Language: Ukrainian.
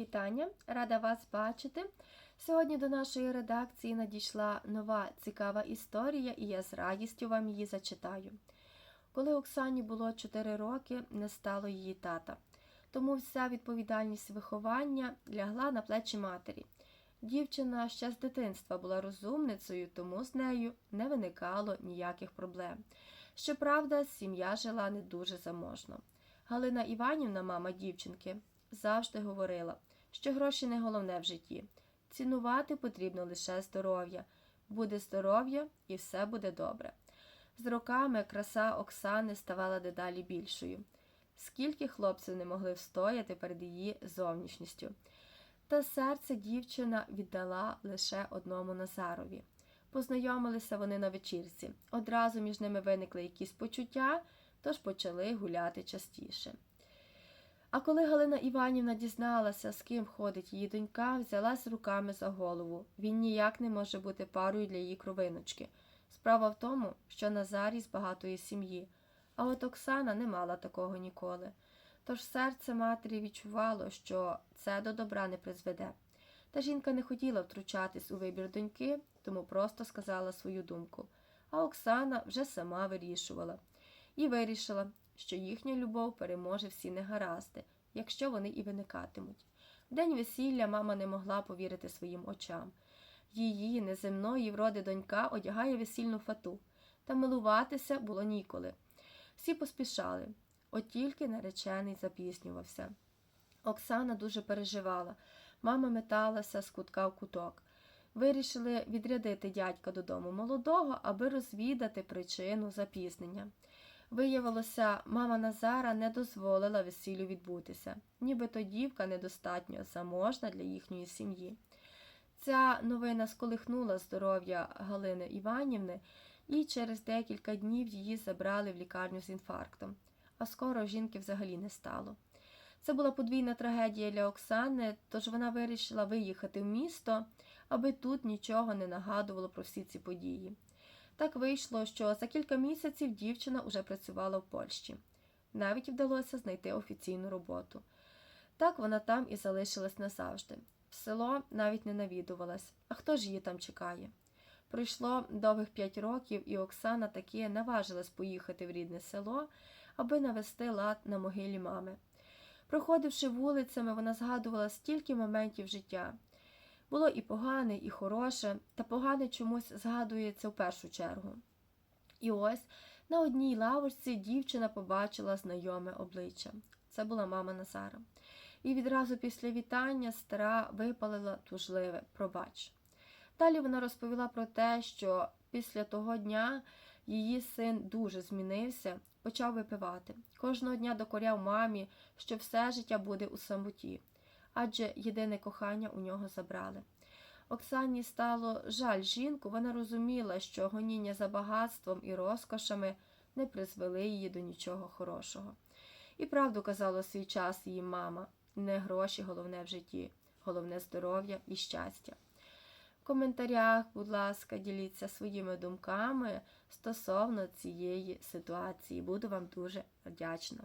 вітання! Рада вас бачити. Сьогодні до нашої редакції надійшла нова цікава історія, і я з радістю вам її зачитаю. Коли Оксані було 4 роки, не стало її тата, тому вся відповідальність виховання лягла на плечі матері. Дівчина ще з дитинства була розумницею, тому з нею не виникало ніяких проблем. Щоправда, сім'я жила не дуже заможно. Галина Іванівна, мама дівчинки, завжди говорила, що гроші не головне в житті. Цінувати потрібно лише здоров'я. Буде здоров'я і все буде добре. З роками краса Оксани ставала дедалі більшою. Скільки хлопців не могли встояти перед її зовнішністю. Та серце дівчина віддала лише одному Назарові. Познайомилися вони на вечірці. Одразу між ними виникли якісь почуття, тож почали гуляти частіше. А коли Галина Іванівна дізналася, з ким ходить її донька, взялась руками за голову. Він ніяк не може бути парою для її кровиночки. Справа в тому, що Назарій з багатої сім'ї, а от Оксана не мала такого ніколи. Тож серце матері відчувало, що це до добра не призведе. Та жінка не хотіла втручатись у вибір доньки, тому просто сказала свою думку. А Оксана вже сама вирішувала. І вирішила, що їхня любов переможе всі негаразди, якщо вони і виникатимуть. В день весілля мама не могла повірити своїм очам. Її неземної вроди донька одягає весільну фату, та милуватися було ніколи. Всі поспішали, от тільки наречений запізнювався. Оксана дуже переживала. Мама металася з кутка в куток. Вирішили відрядити дядька додому молодого, аби розвідати причину запізнення. Виявилося, мама Назара не дозволила весіллю відбутися, нібито дівка недостатньо заможна для їхньої сім'ї. Ця новина сколихнула здоров'я Галини Іванівни, і через декілька днів її забрали в лікарню з інфарктом, а скоро жінки взагалі не стало. Це була подвійна трагедія для Оксани, тож вона вирішила виїхати в місто, аби тут нічого не нагадувало про всі ці події. Так вийшло, що за кілька місяців дівчина уже працювала в Польщі. Навіть вдалося знайти офіційну роботу. Так вона там і залишилась назавжди. В село навіть не навідувалась, а хто ж її там чекає? Пройшло довгих п'ять років, і Оксана таки наважилась поїхати в рідне село, аби навести лад на могилі мами. Проходивши вулицями, вона згадувала стільки моментів життя. Було і погане, і хороше, та погане чомусь згадується в першу чергу. І ось на одній лавочці дівчина побачила знайоме обличчя. Це була мама Назара. І відразу після вітання стара випалила тужливе пробач. Далі вона розповіла про те, що після того дня її син дуже змінився, почав випивати. Кожного дня докоряв мамі, що все життя буде у самоті, адже єдине кохання у нього забрали. Оксані стало жаль жінку, вона розуміла, що гоніння за багатством і розкошами не призвели її до нічого хорошого. І правду казала свій час її мама не гроші головне в житті, головне здоров'я і щастя. В коментарях, будь ласка, діліться своїми думками стосовно цієї ситуації. Буду вам дуже вдячна.